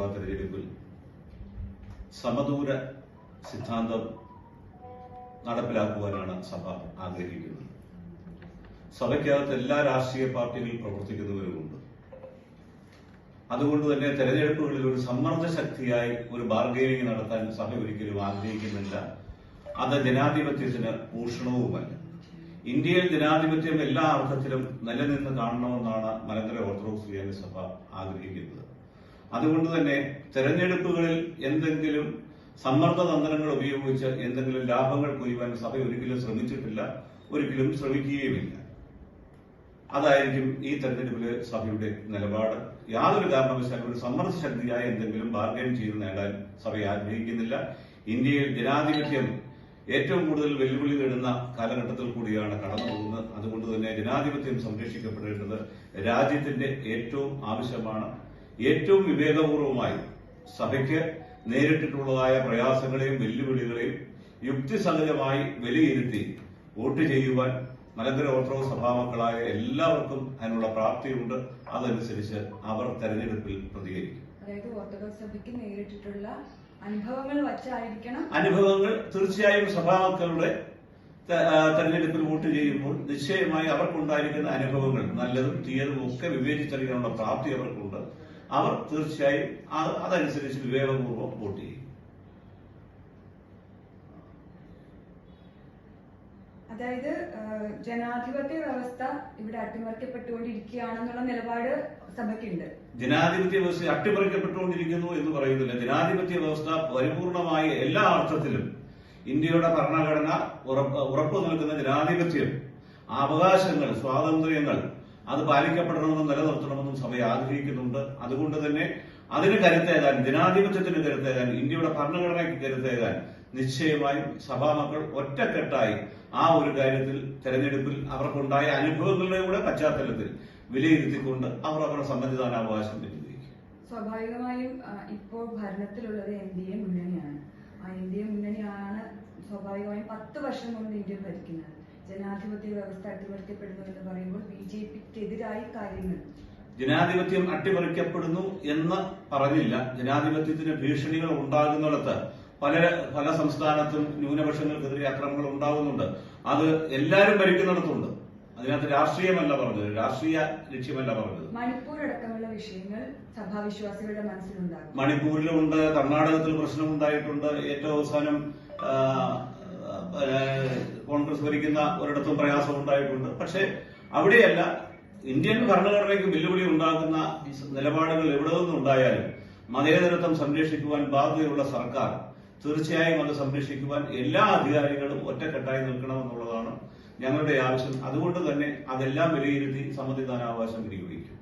സഭാ തെരഞ്ഞെടുപ്പിൽ സമദൂര സിദ്ധാന്തം നടപ്പിലാക്കുവാനാണ് സഭ ആഗ്രഹിക്കുന്നത്. സഭയ്ക്കകത്ത് എല്ലാ രാഷ്ട്രീയ പാർട്ടികളിൽ പ്രവർത്തിക്കുന്നവരുമുണ്ട്. അതുകൊണ്ട് തന്നെ തെരഞ്ഞെടുപ്പുകളിൽ ഒരു സമ്മർദ്ദ ശക്തിയായി ഒരു ബാർഗെയിനിങ് നടത്താൻ സഭ ഒരിക്കലും ആഗ്രഹിക്കുന്നില്ല. അത് ജനാധിപത്യത്തിന് ഭൂഷണവുമല്ല ഇന്ത്യയിൽ ജനാധിപത്യം എല്ലാ അർത്ഥത്തിലും നിലനിന്ന് കാണണമെന്നാണ് മലങ്കര ഓർത്തഡോക്സ് സഭ ആഗ്രഹിക്കുന്നത്. അതുകൊണ്ട് തന്നെ തെരഞ്ഞെടുപ്പുകളിൽ എന്തെങ്കിലും സമ്മർദ്ദ തന്ത്രങ്ങൾ ഉപയോഗിച്ച് എന്തെങ്കിലും ലാഭങ്ങൾ കൊയ്യുവാൻ സഭ ഒരിക്കലും ശ്രമിച്ചിട്ടില്ല ഒരിക്കലും ശ്രമിക്കുകയുമില്ല. അതായിരിക്കും ഈ തെരഞ്ഞെടുപ്പിലെ സഭയുടെ നിലപാട്. യാതൊരു കാരണവശാലും ഒരു സമ്മർദ്ദ ശക്തിയായ എന്തെങ്കിലും ബാർഗൈൻ ചെയ്ത് നേടാൻ സഭ ആഗ്രഹിക്കുന്നില്ല. ഇന്ത്യയിൽ ജനാധിപത്യം ഏറ്റവും കൂടുതൽ വെല്ലുവിളി നേടുന്ന കാലഘട്ടത്തിൽ കൂടിയാണ് കടന്നു പോകുന്നത് അതുകൊണ്ട് തന്നെ ജനാധിപത്യം സംരക്ഷിക്കപ്പെടേണ്ടത് രാജ്യത്തിന്റെ ഏറ്റവും ആവശ്യമാണ്. ഏറ്റവും വിവേകപൂർവമായി സഭയ്ക്ക് നേരിട്ടിട്ടുള്ളതായ പ്രയാസങ്ങളെയും വെല്ലുവിളികളെയും യുക്തിസഹജമായി വിലയിരുത്തി വോട്ട് ചെയ്യുവാൻ മലങ്കര ഓർത്തഡോക്സ് സഭാമക്കളായ എല്ലാവർക്കും അതിനുള്ള പ്രാപ്തിയുണ്ട്. അതനുസരിച്ച് അവർ തെരഞ്ഞെടുപ്പിൽ പ്രതികരിക്കും. അതായത് ഓർത്തഡോക്സ് സഭയ്ക്ക് നേരിട്ടിട്ടുള്ള അനുഭവങ്ങൾ വച്ചായിരിക്കണം. അനുഭവങ്ങൾ തീർച്ചയായും സഭാമക്കളുടെ തെരഞ്ഞെടുപ്പിൽ വോട്ട് ചെയ്യുമ്പോൾ നിശ്ചയമായി അവർക്കുണ്ടായിരിക്കുന്ന അനുഭവങ്ങൾ നല്ലതും തീയതും ഒക്കെ വിവേചിച്ചറിയാനുള്ള പ്രാപ്തി അവർക്കുണ്ട്. അവർ തീർച്ചയായും അത് അതനുസരിച്ച് വിവേകപൂർവം വോട്ട് ചെയ്യും. അതായത് ജനാധിപത്യ വ്യവസ്ഥ ഇവിടെ അട്ടിമറിക്കപ്പെട്ടുകൊണ്ടിരിക്കുകയാണെന്നുള്ള നിലപാട് സഭയ്ക്കുണ്ട്. ജനാധിപത്യ വ്യവസ്ഥ അട്ടിമറിക്കപ്പെട്ടുകൊണ്ടിരിക്കുന്നു എന്ന് പറയുന്നില്ല. ജനാധിപത്യ വ്യവസ്ഥ പരിപൂർണമായ എല്ലാ അർത്ഥത്തിലും ഇന്ത്യയുടെ ഭരണഘടന ഉറപ്പ് ഉറപ്പു നൽകുന്ന ജനാധിപത്യം. അവകാശങ്ങൾ സ്വാതന്ത്ര്യങ്ങൾ അത് പാലിക്കപ്പെടണമെന്നും നിലനിർത്തണമെന്നും സഭ ആഗ്രഹിക്കുന്നുണ്ട്. അതുകൊണ്ട് തന്നെ അതിന് കരുത്തേകാൻ ജനാധിപത്യത്തിന് കരുത്തേകാൻ ഇന്ത്യയുടെ ഭരണഘടനയ്ക്ക് കരുത്തേകാൻ നിശ്ചയമായും സഭാമക്കൾ ഒറ്റക്കെട്ടായി ആ ഒരു കാര്യത്തിൽ തെരഞ്ഞെടുപ്പിൽ അവർക്കുണ്ടായ അനുഭവങ്ങളുടെ കൂടെ പശ്ചാത്തലത്തിൽ വിലയിരുത്തിക്കൊണ്ട് അവർ അവരുടെ സമ്മതിദാനാവകാശം വിനിയോഗിക്കും സ്വാഭാവികമായും ഇപ്പോൾ ഭരണത്തിലുള്ളത് എൻ ഡി എ മുന്നണിയാണ്. ആ എൻ ഡി എ മുന്നണിയാണ് സ്വാഭാവികമായും പത്ത് വർഷം കൊണ്ട് ഇന്ത്യ ഭരിക്കുന്നത്. ജനാധിപത്യ വ്യവസ്ഥ അട്ടിമറിക്കപ്പെടുന്നു എന്ന് പറയുമ്പോൾ ബി ജെ പിക്കെതിരായി കാര്യങ്ങൾ. ജനാധിപത്യം അട്ടിമറിക്കപ്പെടുന്നു എന്ന് പറഞ്ഞില്ല. ജനാധിപത്യത്തിന് ഭീഷണികൾ ഉണ്ടാകുന്നിടത്ത് പല പല സംസ്ഥാനത്തും ന്യൂനപക്ഷങ്ങൾക്കെതിരെ അക്രമങ്ങൾ ഉണ്ടാകുന്നുണ്ട്. അത് എല്ലാവരും ഭരിക്കുന്നിടത്തുണ്ട്. അതിനകത്ത് രാഷ്ട്രീയമല്ല പറഞ്ഞത്. രാഷ്ട്രീയ ലക്ഷ്യമല്ല പറഞ്ഞത്. മണിപ്പൂർ അടക്കമുള്ള വിഷയങ്ങൾ സഭാവിശ്വാസികളുടെ മനസ്സിലുണ്ടാകും. മണിപ്പൂരിലുമുണ്ട് കർണാടകത്തിൽ പ്രശ്നമുണ്ടായിട്ടുണ്ട്. ഏറ്റവും അവസാനം കോൺഗ്രസ് ഭരിക്കുന്ന ഒരിടത്തും പ്രയാസം ഉണ്ടായിട്ടുണ്ട് പക്ഷെ അവിടെയല്ല ഇന്ത്യൻ ഭരണഘടനയ്ക്ക് വെല്ലുവിളി ഉണ്ടാക്കുന്ന നിലപാടുകൾ എവിടെ നിന്നുണ്ടായാലും മതേതരത്വം സംരക്ഷിക്കുവാൻ ബാധ്യതയുള്ള സർക്കാർ തീർച്ചയായും അത് സംരക്ഷിക്കുവാൻ എല്ലാ അധികാരികളും ഒറ്റക്കെട്ടായി നിൽക്കണമെന്നുള്ളതാണ് ഞങ്ങളുടെ ആവശ്യം. അതുകൊണ്ട് തന്നെ അതെല്ലാം വിലയിരുത്തി സമ്മതിദാനാവകാശം വിനിയോഗിക്കും.